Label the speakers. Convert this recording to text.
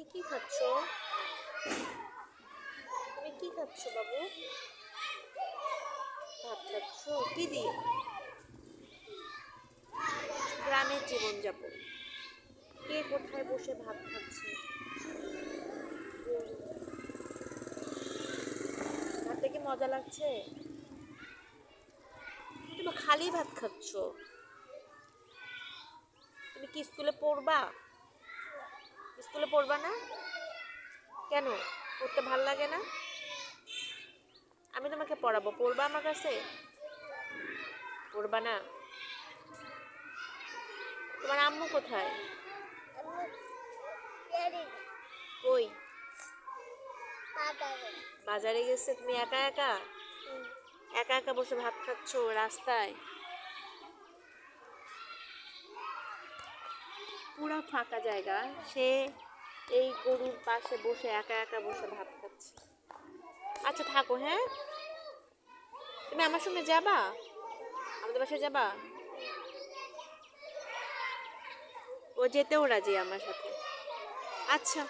Speaker 1: তুমি কি খাচ্ছ? তুমি কি খাচ্ছ বাবু? ভাত খাচ্ছ? কি দিয়ে? গ্রামের জীবনযাপন কে কোথায় বসে ভাত খাচ্ছে? ভাতটা কি মজা লাগছে? তুমি খালি ভাত খাচ্ছ। তুমি কি স্কুলে পড়বা? স্কুলে পড়বা না? কেন? পড়তে ভালো লাগে না? আমি তোমাকে পড়াবো। পড়বা আমার কাছে? পড়বা না? তোমার আম্মু কোথায়? কই? বাজারে গেছে? তুমি একা একা? একা একা বসে ভাত খাচ্ছ রাস্তায়? পুরা ফাঁকা জায়গা। সে এই গরুর পাশে বসে একা একা বসে ভাত খাচ্ছে। আচ্ছা থাকো হ্যাঁ? তুমি আমার সঙ্গে যাবা? আমাদের বাসায় যাবা? ও যেতেও রাজি আমার সাথে। আচ্ছা।